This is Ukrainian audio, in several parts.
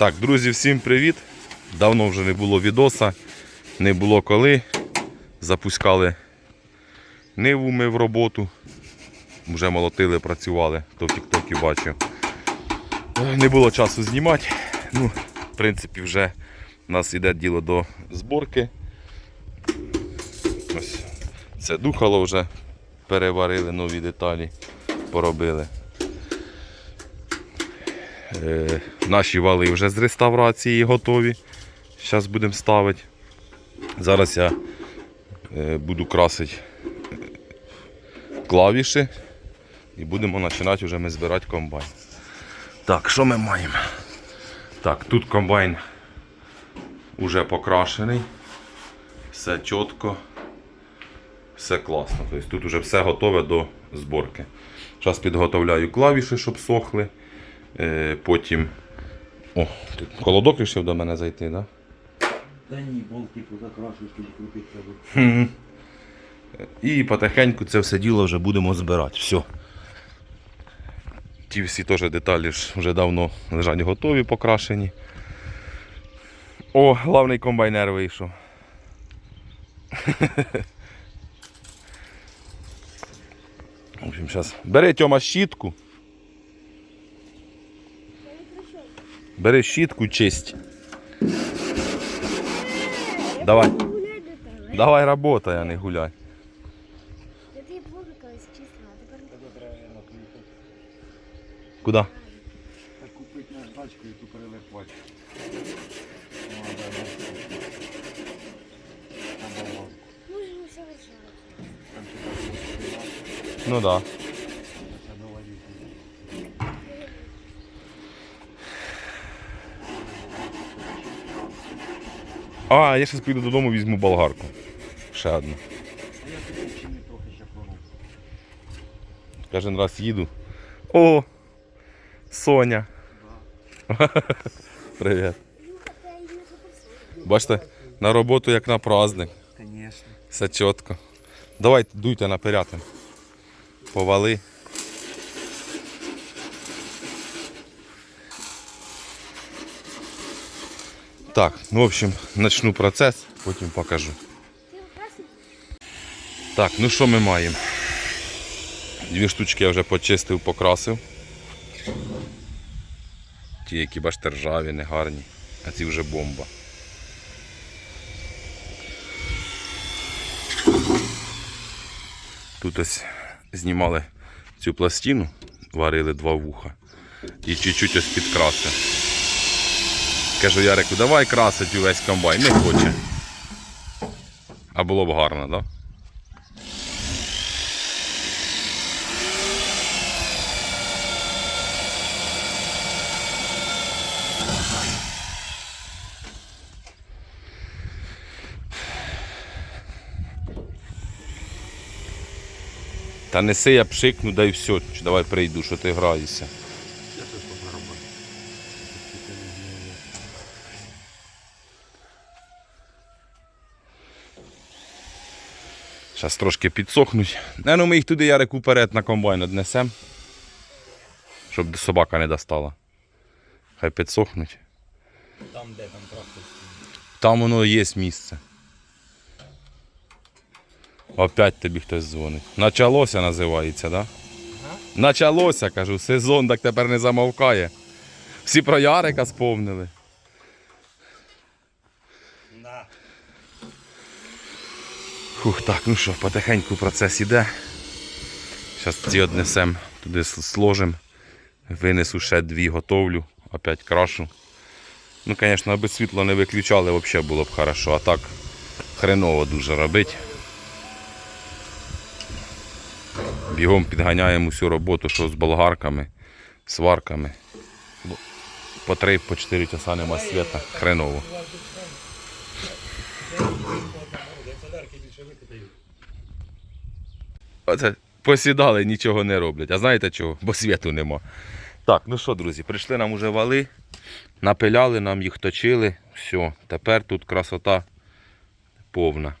Так, друзі, всім привіт. Давно вже не було відоса, не було коли. Запускали ниву ми в роботу. Вже молотили, працювали, хто в тіктокі бачив. Е, Не було часу знімати. Ну, в принципі, вже у нас йде діло до зборки. Ось це духало вже переварили нові деталі, поробили. Е, наші вали вже з реставрації готові. Зараз будемо ставити. Зараз я е, буду красити клавіші і будемо починати вже ми збирати комбайн. Так, що ми маємо? Так, тут комбайн вже покрашений. Все чітко, все класно. Тобто тут вже все готове до зборки. Зараз підготовляю клавіші, щоб сохли. Е, потім. О, тут холодок вирішив до мене зайти, так? Да? Да ні, болти позакрашуєш, тоді крутить треба. І потихеньку це все діло вже будемо збирати. Все. Ті всі теж деталі ж вже давно лежать готові, покрашені. О, головний комбайнер вийшов. В общем, зараз. Бери Тьома щітку. Бери щітку, честь. Давай. Давай работай, а не гуляй. Куда? Купити наждачку і ту перелипати. Ну да. А, я зараз піду додому, візьму болгарку. Ще одну. А я тобі чи трохи ще пору. Кожен раз їду. О! Соня. Привіт. Бачите, на роботу як на праздник. Звісно. Все чітко. Давайте дуйте наперед. Повали. Так, ну в общем, начну процес, потім покажу. Так, ну що ми маємо? Дві штучки я вже почистив, покрасив. Ті, які бачите, ржаві, негарні, а ці вже бомба. Тут ось знімали цю пластину, варили два вуха і чуть-чуть ось підкрасив. Кажу Ярику, давай красить увесь комбайн, не хоче. А було б гарно, так? Да? Та неси я пшикну, дай все. Чи давай прийду, що ти граєшся. Я теж попробую. Зараз трошки підсохнуть. Не, ну ми їх туди Ярик уперед на комбайн однесемо. Щоб собака не достала. Хай підсохнуть. Там де там трактор. Там воно є місце. Опять тобі хтось дзвонить. Началося називається, так? Да? Началося, кажу, сезон так тепер не замовкає. Всі про Ярика сповнили. Фух, так, ну що, потихеньку процес іде. Зараз ці однесемо, туди сложимо. Винесу ще дві, готовлю, опять крашу. Ну, звісно, аби світло не виключали, взагалі було б хорошо, а так хреново дуже робити. Бігом підганяємо всю роботу, що з болгарками, сварками. По 3 по 4 часа нема світа. Хреново. Оце посідали, нічого не роблять. А знаєте чого? Бо світу нема. Так, ну що, друзі, прийшли нам уже вали, напиляли, нам їх точили. Все, тепер тут красота повна.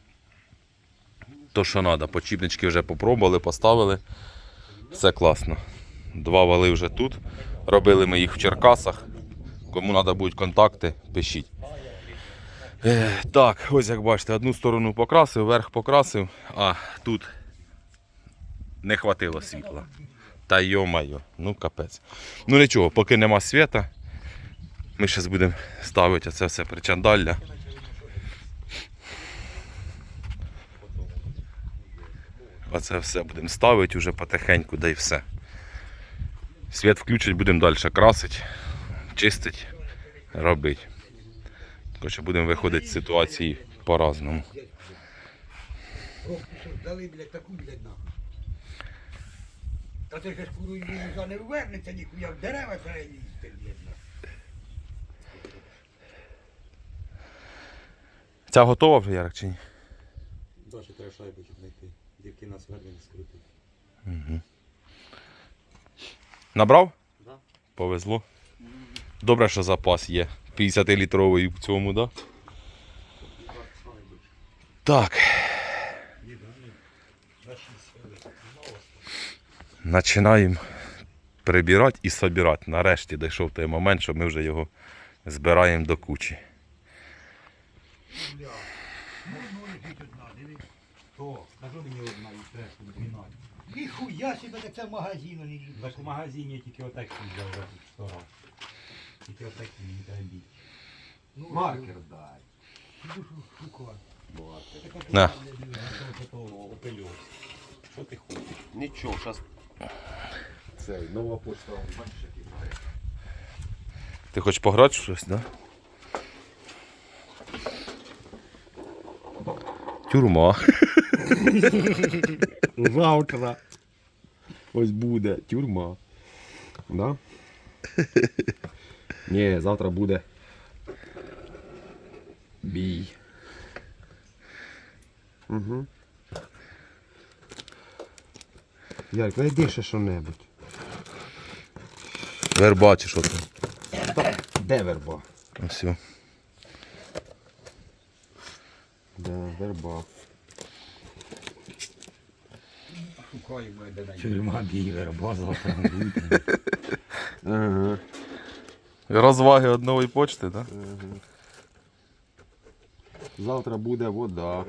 То, що треба, почіпнички вже попробували, поставили. Все класно. Два вали вже тут. Робили ми їх в Черкасах. Кому треба будуть контакти, пишіть. Так, ось як бачите, одну сторону покрасив, верх покрасив, а тут не хватило світла. Та йо-майо, ну капець. Ну нічого, поки нема світа, ми зараз будемо ставити оце все причандалля. Оце все будемо ставити вже потихеньку, да й все. Світ включить, будемо далі красити, чистити, робити. Коротше, будемо виходити з ситуації по-разному. Дали, блядь, таку, блядь, нахуй. Та це ж куру і за не вернеться ніхуя, в дерева треба їсти, блядь. Ця готова вже, Ярик, чи ні? Далі треба шайбочок знайти, які нас вернемо скрутить. Набрав? Да. Повезло. Добре, що запас є. 50-літровий в цьому, да? Так. Починаємо прибирати і собирати. Нарешті дійшов той момент, що ми вже його збираємо до кучі. То, скажи мені одна і треба, щоб 12. Ніхуя себе, так це магазину не їду. Так в магазині я тільки отакі взяв за 100 раз. Тільки отакі, не треба. Ну, Маркер дай. Іду шукати. Маркер. На. Що ти хочеш? Нічого, зараз це нова почта, бачиш, який. Ти хочеш пограти щось, да? Тюрма. Завтра. Ось буде тюрма. Да? Ні, завтра буде бій. Угу. Ярик, найди ще що-небудь. Верба чи що там? Де верба? Ось. Да, верба. Шукаємо, де бігер, базова. Ага. Розваги одної почти, так? Завтра буде вода.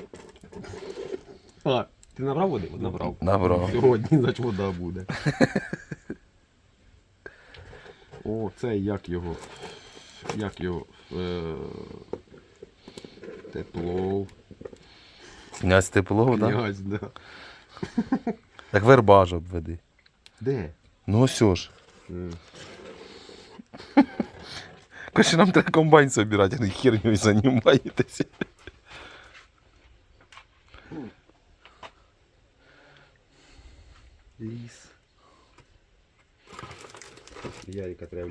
А, ти набрав води? Набрав. Набрав. Сьогодні, значить, вода буде. О, це як його. Як його. Е... Теплов. Князь тепло, так? Князь, да. Так верба ж обведи. Де? Ну ось ж. Короче, нам треба комбайн собирати, а не херню займаєтеся.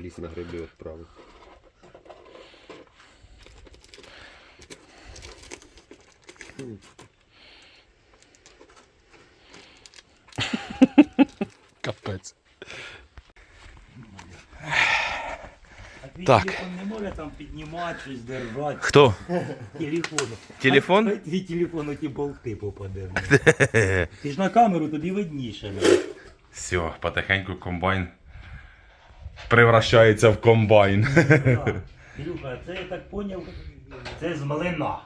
в ліс на гриби відправити. Капець. А твій Так. телефон не може там піднімати, щось держати. Хто? Телефон. Телефон? А твій телефон у ті болти попаде. Ти ж на камеру тобі видніше. Все, потихеньку комбайн превращається в комбайн. Ілюха, це я так поняв, це з малина.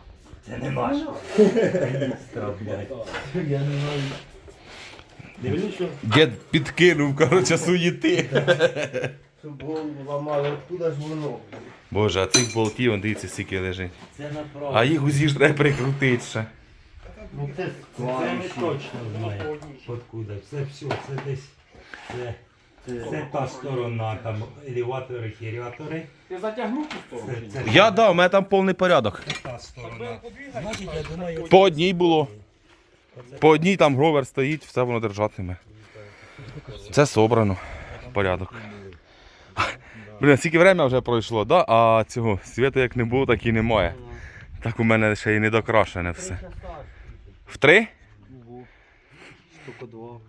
Це не наш. Каністра, блядь. Я не знаю. Дивлюсь, що Дід підкинув, коротше, суєти. Щоб голову ламали, откуда ж воно? Боже, а цих болтів, он дивіться, скільки лежить. це направо. А їх усі ж треба прикрутити ще. Ну це Це ми точно знаємо. Откуда. Це все, це десь. Це, це та сторона, там елеватори, хірятори. Ти затягнув ту Це, це Я дав, у мене там повний порядок. та сторона. Значить, я думаю, По одній було. По одній там гровер стоїть, все воно держатиме. Це собрано. Порядок. Блін, скільки время вже пройшло, да? а цього світу як не було, так і немає. Так у мене ще й не докрашене все. В три? Штука два.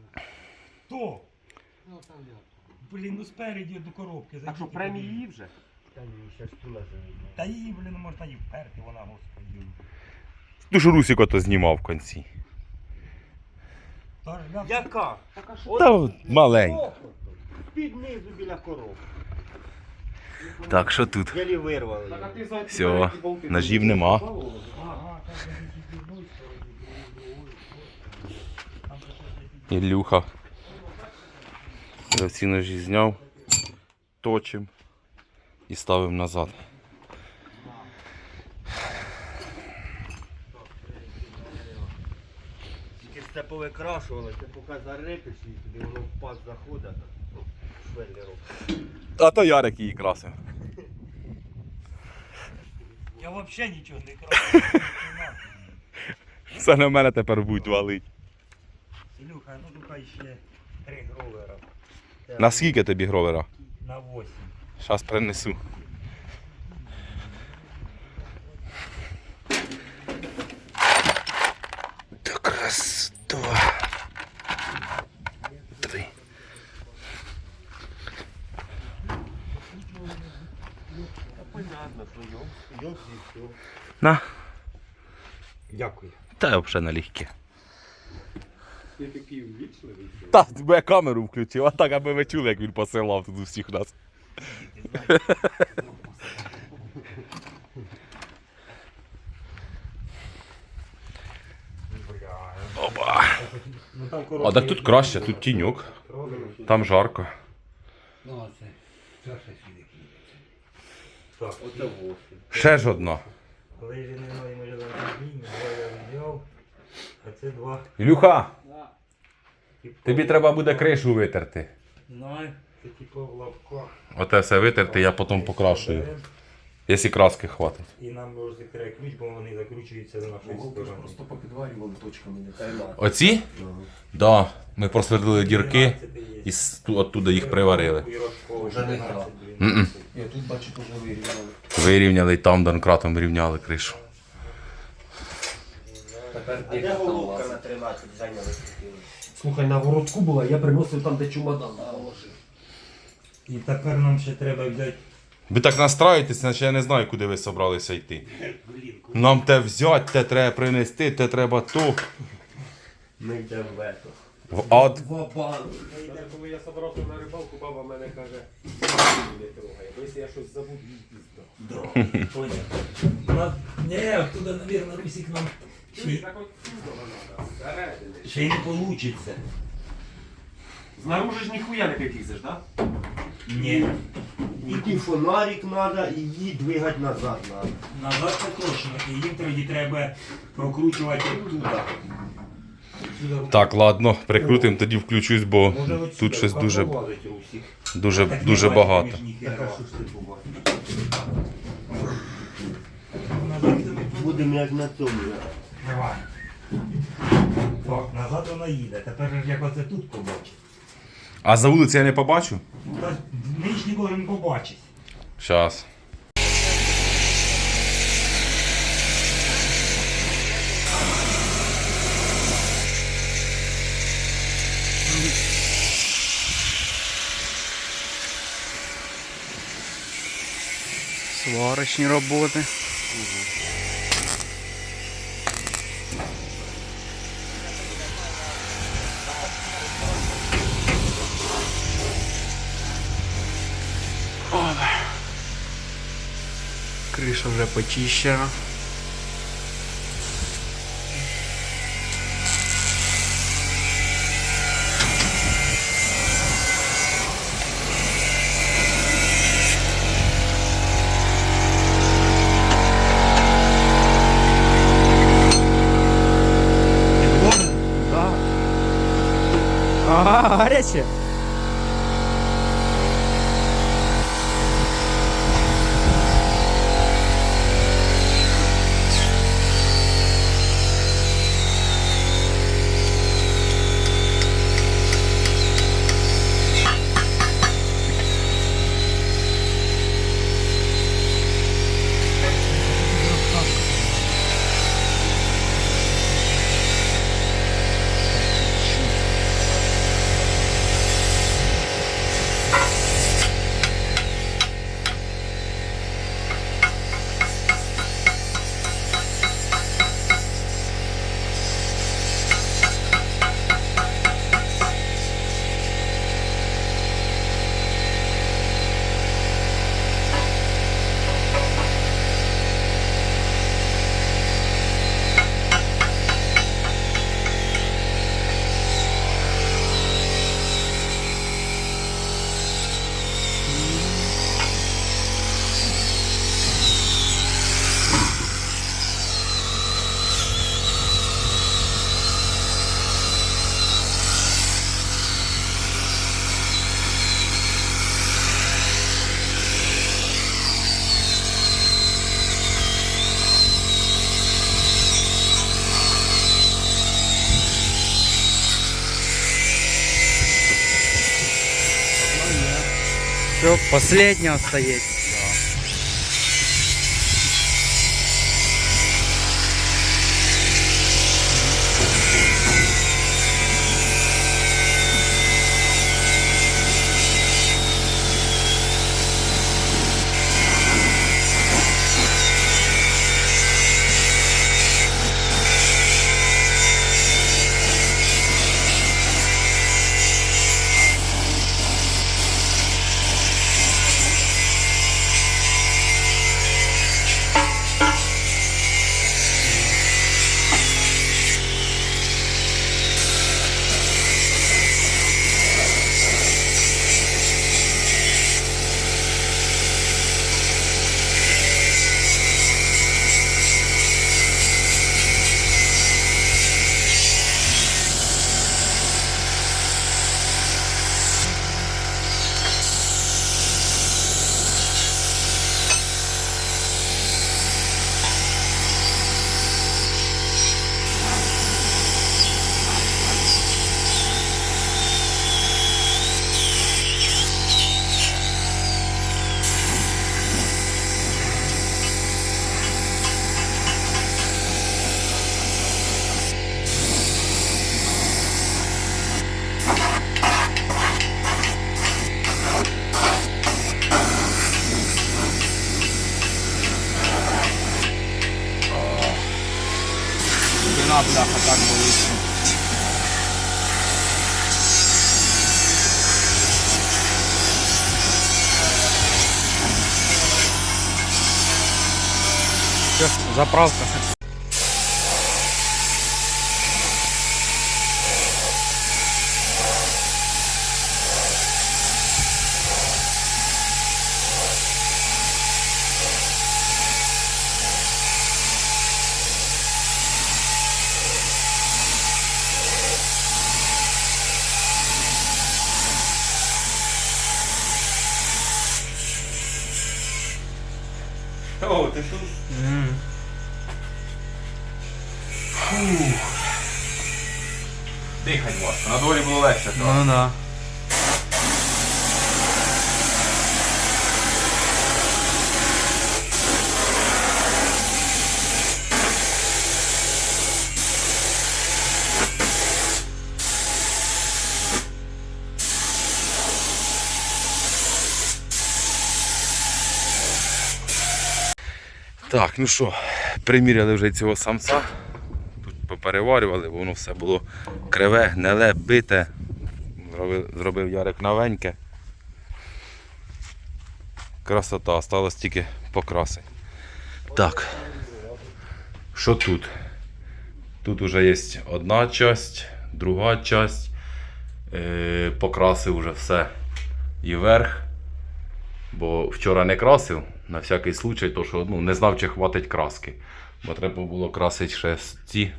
Хто? Блін, ну спереді до коробки. Так що премії вже? Та її, блін, ну, можна і вперти, вона господи. Ну ж Русік ото знімав в кінці. Та ж я- Яка? Та от маленька. Під низу біля коробки. Так, що тут? Єлі вирвали. Все, ножів нема. Ілюха. Вже всі ножі зняв, точим і ставимо назад. Тільки це повикрашували, це поки зарипиш і туди воно в паз заходить. А то Ярик її красив. Я взагалі нічого не крашу. Все на мене тепер будуть валити. Ілюха, ну тут ще три гровера. На скільки тобі гровера? На 8. Зараз принесу. Так раз, два. Три. На. Дякую. Та я взагалі налегке. Ти такий ввічливий. Та, бо я камеру включив, а так, аби ви чули, як він посилав тут усіх нас. Опа. Ну там А так тут краще, тут тіньок, там жарко. Ну, це. Це сюди. Так, оце 8. Ще ж одна. Коли він не має може замінь, два я взяв, а це два. Ілюха, Типу, тобі треба буде кришу витерти. Знаю, це типу в лапках. Оте все витерти, я потім покрашую. Якщо краски хватить. І нам може закрити ключ, бо вони закручуються до нашої сторони. попідварювали точками, не тайна. Оці? Так. Да. Ми просверлили дірки і з- ту- оттуда їх приварили. Вже не 12, М-м. Я тут бачу, теж вирівняли. Вирівняли і там донкратом рівняли кришу. Тепер А де головка на 13 зайняли? Слухай, на городку була, я приносив там, де чумадан положив. І тепер нам ще треба взяти Ви так настраюєтесь, наче я не знаю, куди ви собралися йти. Нам те взяти, те треба принести, те треба то. Ми йдемо в ето. В ад. Коли я собрався на рибалку, баба мене каже, не трогай. Бо якщо я щось забуду, їй пізда. Не, оттуда, наверное, Русик нам ще, Так ще й не получится. Знаружи ж ніхуя не підлізеш, да? Ні. І фонарик треба, і її двигати назад треба. Назад це точно. І їм тоді треба прокручувати оттуда. Так, ладно, прикрутимо, тоді включусь, бо Може, тут щось дуже, дуже, дуже багато. Так, Будемо як на цьому. Давай. Так, назад вона їде. Тепер ж як оце тут побачить. А за вулицю я не побачу? Та ми ж ніколи не побачить. Щас. Сварочні роботи. Опа. Криша вже почищена. Да. Ага, гаряче. Все, Все, заправка. О, ти тут? Дворі було легше. Ну да. Так, ну що, приміряли вже цього самця. Тут попереварювали, воно все було криве, гниле, бите. Зробив, зробив Ярик новеньке. Красота, осталось тільки покраси. Так. Що тут? Тут вже є одна часть, друга часть. Е, покрасив вже все і верх. Бо вчора не красив на всякий случай, то що ну, не знав, чи хватить краски. Бо треба було красити ще ці.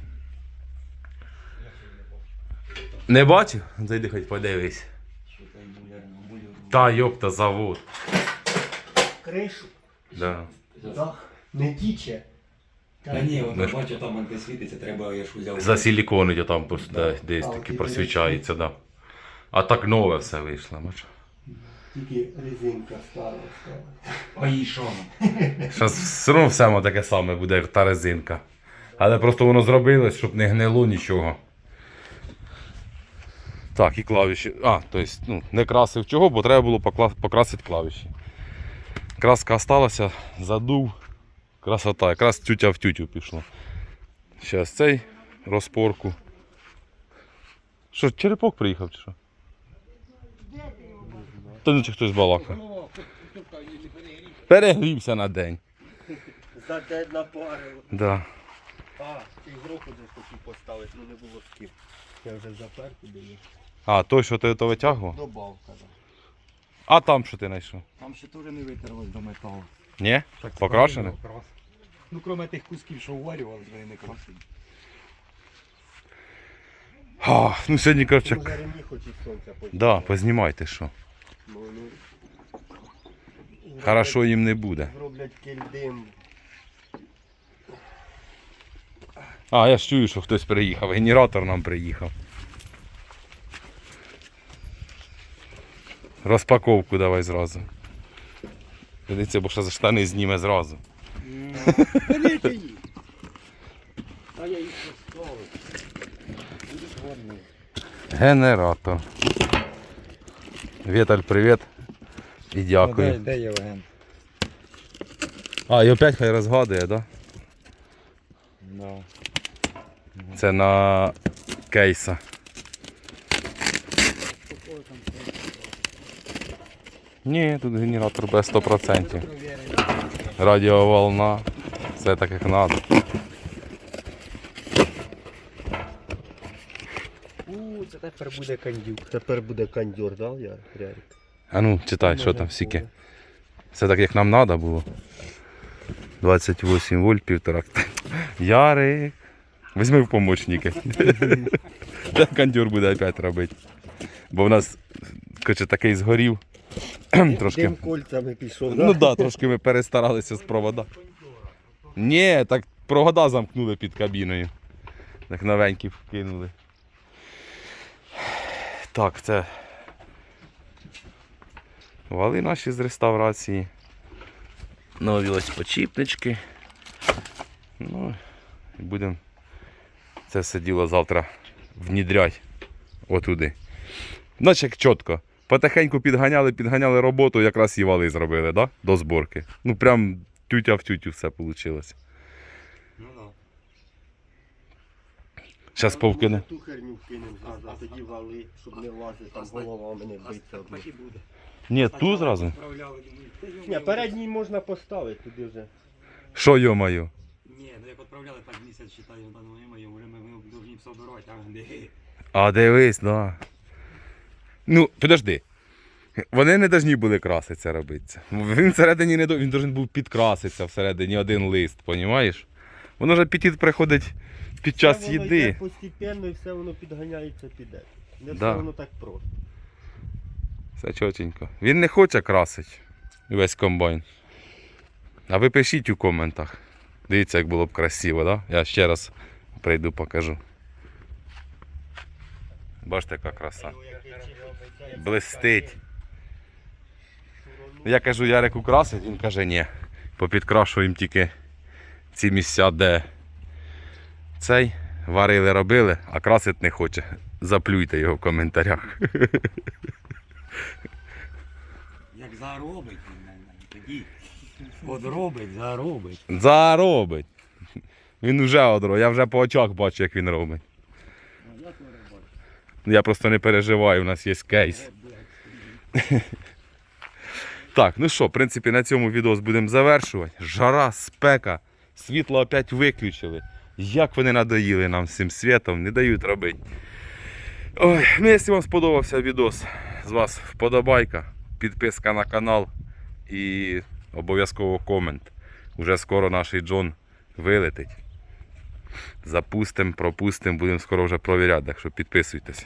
Не бачив? Зайди хоч подивись. Та йопта завод. Кришу, Да. дах, не тіче. Та ні, воно бачу, там де світиться, треба я ж взяв. Засиліконить там пос- Да. десь А, таки от просвічається, да. А так нове все вийшло. бач. Тільки резинка стара стала. А їй що? Зараз все одно все воно таке саме буде, як та резинка. Але просто воно зробилось, щоб не гнило нічого. Так, і клавіші. А, тобто, ну, не красив чого, бо треба було покрасити клавіші. Краска осталася, задув. Красота, якраз тютя в тютю пішло. Зараз цей розпорку. Що, черепок приїхав чи що? Та ну чи хтось балакає. Перегрівся на день. За день напарив. Да. А, і з року десь хотів поставити, ну не було з ким. Я вже запер туди. А, той, що ти то витягував? Добавка, да. А там що ти знайшов? Там ще теж не витерлось до металу. Ні? Покрашене? Ну, крім тих кусків, що уварювали, вони не красиві. А, ну сьогодні, коротше. Ну, зараз мені хоч сонця почне. Да, познімайте що. Ну, ну, Хорошо їм не буде. Зроблять кільдим. А, я ж чую, що хтось приїхав. Генератор нам приїхав. Розпаковку давай зразу. Дивіться, бо ще за штани зніме зразу. Їх. А я їх поставив. Генератор. Віталь, привіт. І дякую. Де Євген? А, і опять хай розгадує, так? Да? Да. Це на кейса. Ні, тут генератор без 100%. Радіоволна. Все так як треба. У, це тепер буде кандюк. Тепер буде кандьор, да, я Ярик? А ну, читай, що там всіки. Все так як нам треба було. 28 вольт, півтора. Ярик. Візьми в помощники. Де кондюр буде опять робити. Бо в нас коротше, такий згорів. Трошки. Кольцями пішов. Ну так, да, трошки ми перестаралися з провода. Ні, так провода замкнули під кабіною. Так новенькі вкинули. Так, це. Вали наші з реставрації. Нові ось почіпнички. Ну, і будемо це все діло завтра внідрять отуди. Як чітко. Потихеньку підганяли, підганяли роботу, якраз і вали зробили, да? До зборки. Ну прям тютя в тютю все вийшло. Ну да. Зараз повкине. Ту херню вкинемо зразу, а тоді вали, щоб не влазити, там головами не биться. одну. Так і буде. Ні, ту зразу. Думаю, йо-моє. Ні, передній можна поставити туди вже. Що йо-моє? Ні, ну як відправляли, так місяць читаю, та ну йо-моє, вже ми, ми повинні все обирати, а не. А дивись, да. Ну, підожди. Вони не повинні були краситися робитися. Він всередині не до... він повинен був підкраситися всередині один лист, понімаєш? Воно ж апетит приходить під час Все воно їди. йде Постепенно і все воно підганяється піде. Не Да. все воно так просто. Все чотенько. Він не хоче красити весь комбайн. А ви пишіть у коментах. Дивіться, як було б красиво, да? Я ще раз прийду покажу. Бачите, яка краса. Блистить. Я кажу, Ярик украсить, він каже, ні. Попідкрашуємо тільки ці місця, де цей варили, робили, а красить не хоче. Заплюйте його в коментарях. Як заробить, тоді. От робить, заробить. Заробить. Він вже одро, я вже по очах бачу, як він робить. Я просто не переживаю, у нас є кейс. Так, ну що, в принципі, на цьому відео будемо завершувати. Жара, спека, світло опять виключили. Як вони надоїли нам всім світом, не дають робити. Ой, ну якщо вам сподобався відос, з вас вподобайка, підписка на канал і обов'язково комент. Уже скоро наш Джон вилетить. Запустимо, пропустимо, будемо скоро вже провіряти, так що підписуйтесь.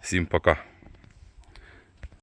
Всім пока.